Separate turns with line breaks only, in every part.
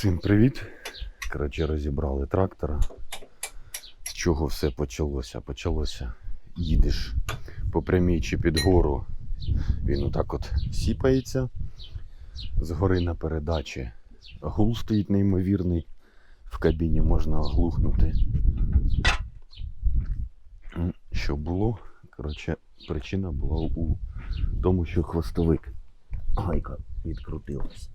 Всім привіт! Коротше, розібрали трактора. З чого все почалося? Почалося. Їдеш по прямій чи під гору. Він отак от сіпається. Згори на передачі. Гул стоїть неймовірний. В кабіні можна оглухнути. Що було? Коротше, причина була у тому, що хвостовик. Гайка відкрутилась.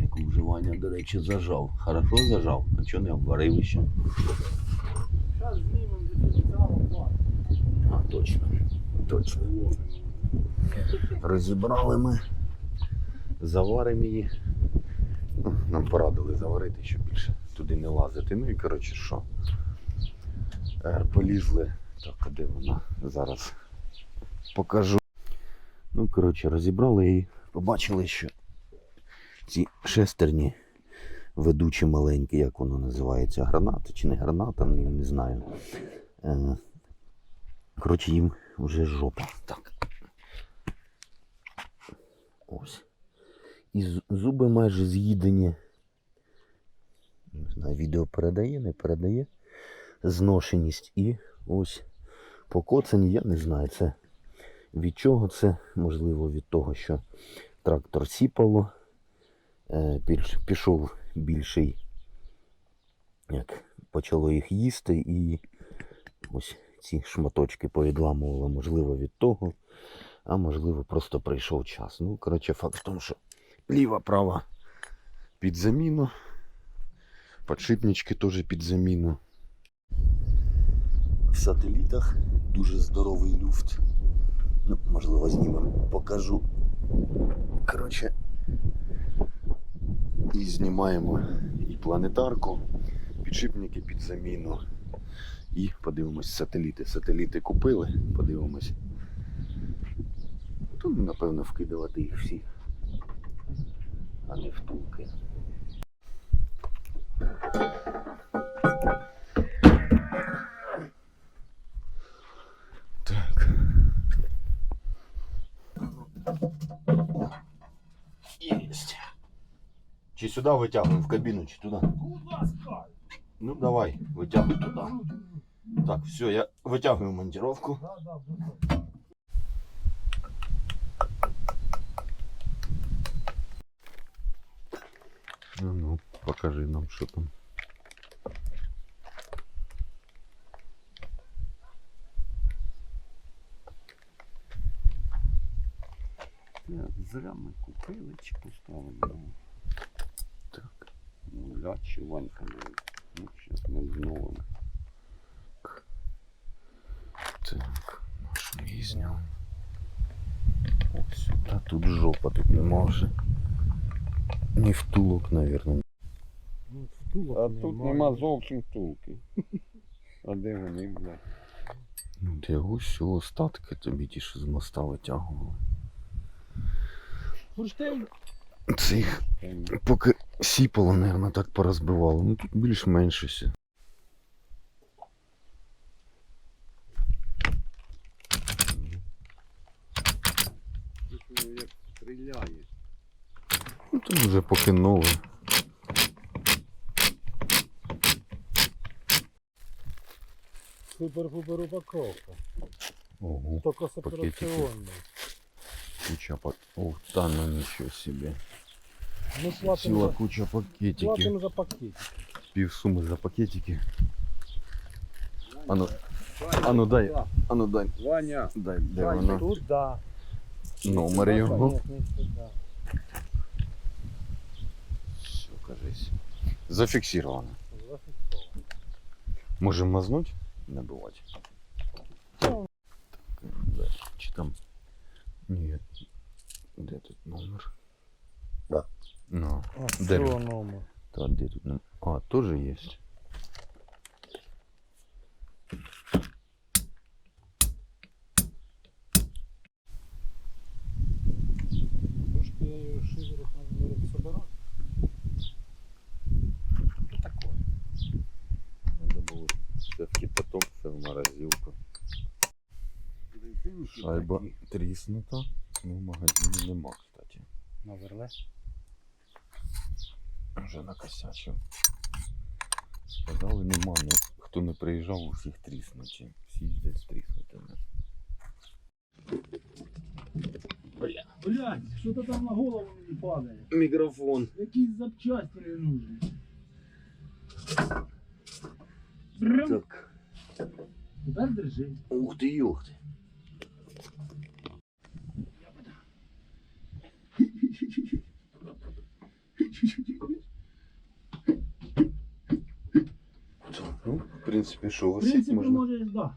Яку вживання, до речі, зажав. Хорошо зажав, а чого не обварив ще?
Зараз знімемо плат.
А, точно. Точно. Розібрали ми. Заваримо її. Ну, Нам порадили заварити, щоб більше туди не лазити. Ну і коротше що. Полізли. Так, а де вона? Зараз покажу. Ну, коротше, розібрали і побачили, що ці шестерні ведучі маленькі, як воно називається, граната чи не граната, не, не знаю. Е, коротше, їм вже жопа. Так. Ось. І зуби майже з'їдені. Не знаю, відео передає, не передає. Зношеність і ось покоцані, я не знаю, це від чого це, можливо, від того, що трактор сіпало, більш, пішов більший, як почало їх їсти, і ось ці шматочки повідламувало, можливо, від того, а можливо, просто прийшов час. Ну, коротше, факт в тому, що ліва, права під заміну, подшипнички теж під заміну. В сателітах дуже здоровий люфт. Ну, можливо, знімемо, покажу. Коротше, і знімаємо і планетарку, підшипники під заміну. І подивимось сателіти. Сателіти купили, подивимось. Тут, напевно, вкидувати їх всі, а не втулки. Чи сюди витягуємо в кабіну, чи туди?
Будь ласка.
Ну давай, витягуй туди. Так, все, я витягую монтировку.
Да, да, буде.
Ну, ну, покажи нам, що там.
Зря ми купили чи поставили. Ну,
Так.
Нуля чи ванька. Ну, зараз ми знову.
Так, нашу її зняв. От сюди. Тут жопа, тут нема вже. Ні втулок, наверное.
Ну, втулок
А тут
немає.
нема зовсім втулки. А де вони, бля?
Ну, де ось остатки тобі ті, що з моста витягували.
Бурштейн.
Цих
Там
поки сіпало, наверное, так порозбивало. Ну тут більш-менш усе.
тут як стріляє.
Ну тут вже поки нове.
Супер-пупер упаковка.
Ого,
Только с операционной.
куча пак... Ух, та ну нічого собі.
Мы платим
Ціла
за,
куча пакетиків.
платим за пакетик.
Пів суми за пакетики. Ану, ану дай, ану дай,
Ваня,
дай, де
Дай,
воно?
Туда.
Номер його.
Нет, не сюда.
Все, кажись. Зафіксировано.
Зафиксовано.
Можемо мазнуть? Не бувати.
Ну.
Так, да. Чи там. Ні. Де тут номер?
Да.
Ну.
А,
Де він?
номер.
Та де тут номер? А, теж є.
Трошки я ее говорить, собирать.
що таке?
Надо було все в кипяток, все в морозилку. Шайба тріснута. Ну, в магазині нема, кстати.
Наверное.
Вже накосячив. Сказали, нема, ну хто не приїжджав, у всіх тріснуті. Всі з тріснутими. Бля.
Блядь, що-то там на голову мені падає.
Мікрофон.
Якісь запчасті не нужні. Бррм.
Так.
Тепер держи.
Ух ти, юх ти. Ну, в принципі, що
В
висить,
принципі,
можна,
можеш, да.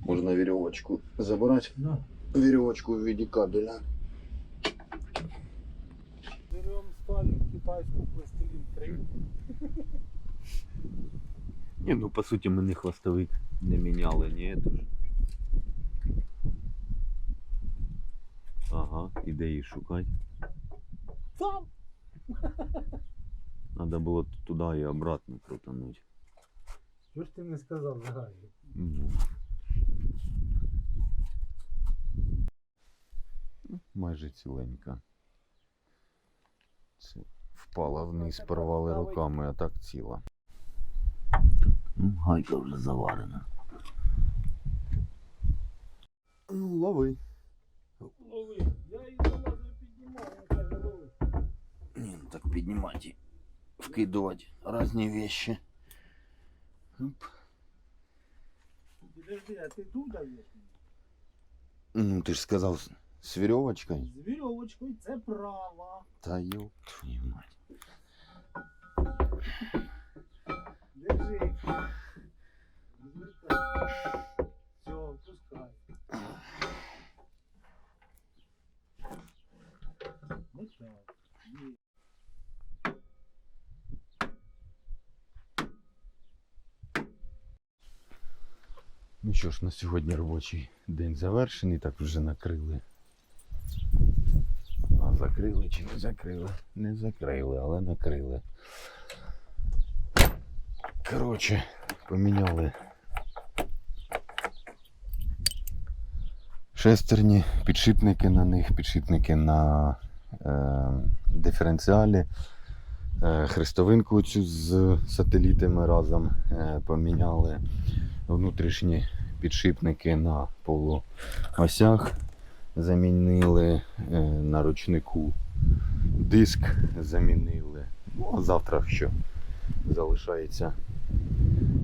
можна вірьовочку забирати.
да.
Вірьовочку в виді кабеля.
Берем спальник китайську пластилін 3.
Ні, ну по суті ми не хвостовик не міняли, ні, это ж. Ага, і де її шукати.
Там!
Надо було туди і обратно крутануть.
Що ж ти не сказав загально?
Ну. Майже ціленька. Це впала вниз, порвали руками, а так ціла. Гайка вже заварена. Ну, лови.
Лови. Я її залазив піднімав, він каже, лови.
Не, ну так піднімати, вкидувати різні вещи. Оп.
Підожди, а ти тут даєш?
Ну, ти ж сказав з- з вірьовочкою.
З вірьовочкою це права.
Та ёб твою мать.
Держи.
Що ж, на сьогодні робочий день завершений, так вже накрили. А закрили чи не закрили? Не закрили, але накрили. Коротше, поміняли шестерні, підшипники на них, підшипники на е, диференціалі. Е, хрестовинку цю з сателітами разом е, поміняли внутрішні підшипники на полуосях замінили е, на ручнику диск замінили. Ну, а завтра що залишається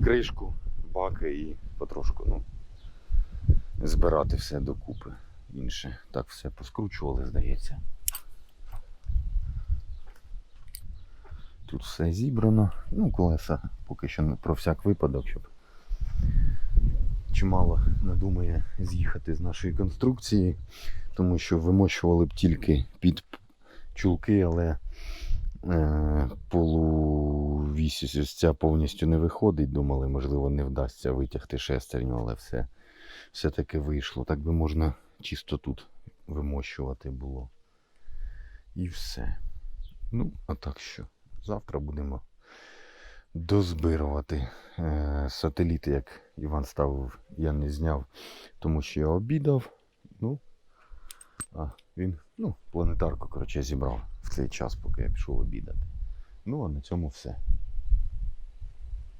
кришку, баки і потрошку ну, збирати все докупи. Інше так все поскручували, здається. Тут все зібрано. Ну, колеса поки що про всяк випадок, щоб чимало надумає з'їхати з нашої конструкції, тому що вимощували б тільки під чулки, але е, полувісь повністю не виходить. Думали, можливо, не вдасться витягти шестерню, але все, все-таки вийшло. Так би можна чисто тут вимощувати було. І все. Ну, а так що, завтра будемо дозбирувати е, сателіти, як Іван ставив, я не зняв, тому що я обідав. Ну, а він ну, планетарку коротше, зібрав в цей час, поки я пішов обідати. Ну, а на цьому все.